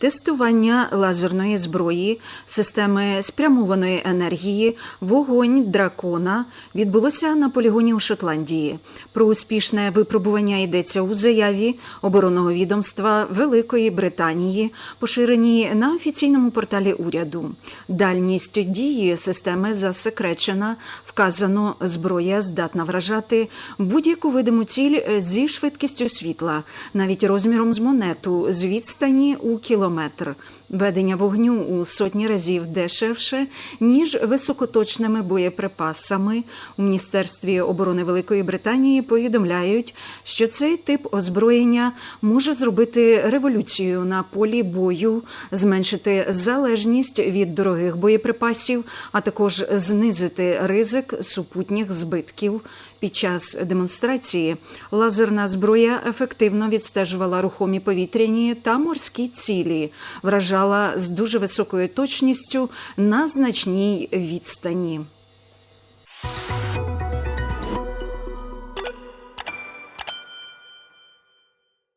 тестування лазерної зброї, системи спрямованої енергії, вогонь дракона відбулося на полігоні у Шотландії. Про успішне випробування йдеться у заяві оборонного відомства Великої Британії, поширеній на офіційному порталі уряду. Дальність дії системи засекречена. Вказано, зброя здатна вражати будь-яку видиму ціль зі швидкістю світла, навіть розміром з монету з відстані у кілометр. Ведення вогню у сотні разів дешевше ніж високоточними боєприпасами. У міністерстві оборони Великої Британії повідомляють, що цей тип озброєння може зробити революцію на полі бою, зменшити залежність від дорогих боєприпасів, а також знизити ризик супутніх збитків. Під час демонстрації лазерна зброя ефективно відстежувала рухомі повітряні та морські цілі, вражала з дуже високою точністю на значній відстані.